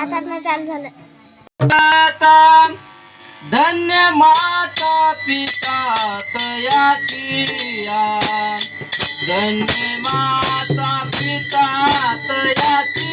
आता झालं. धन्य माता पिता तयाची धन्य माता पिता तयाची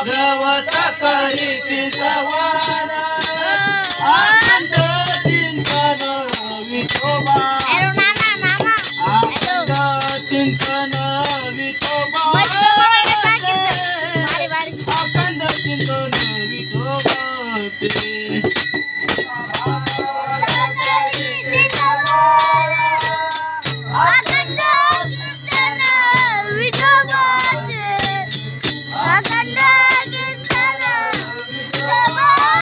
भागवत करीती सवारा. आनंद चिंतन विठोबा. आनंद चिंतन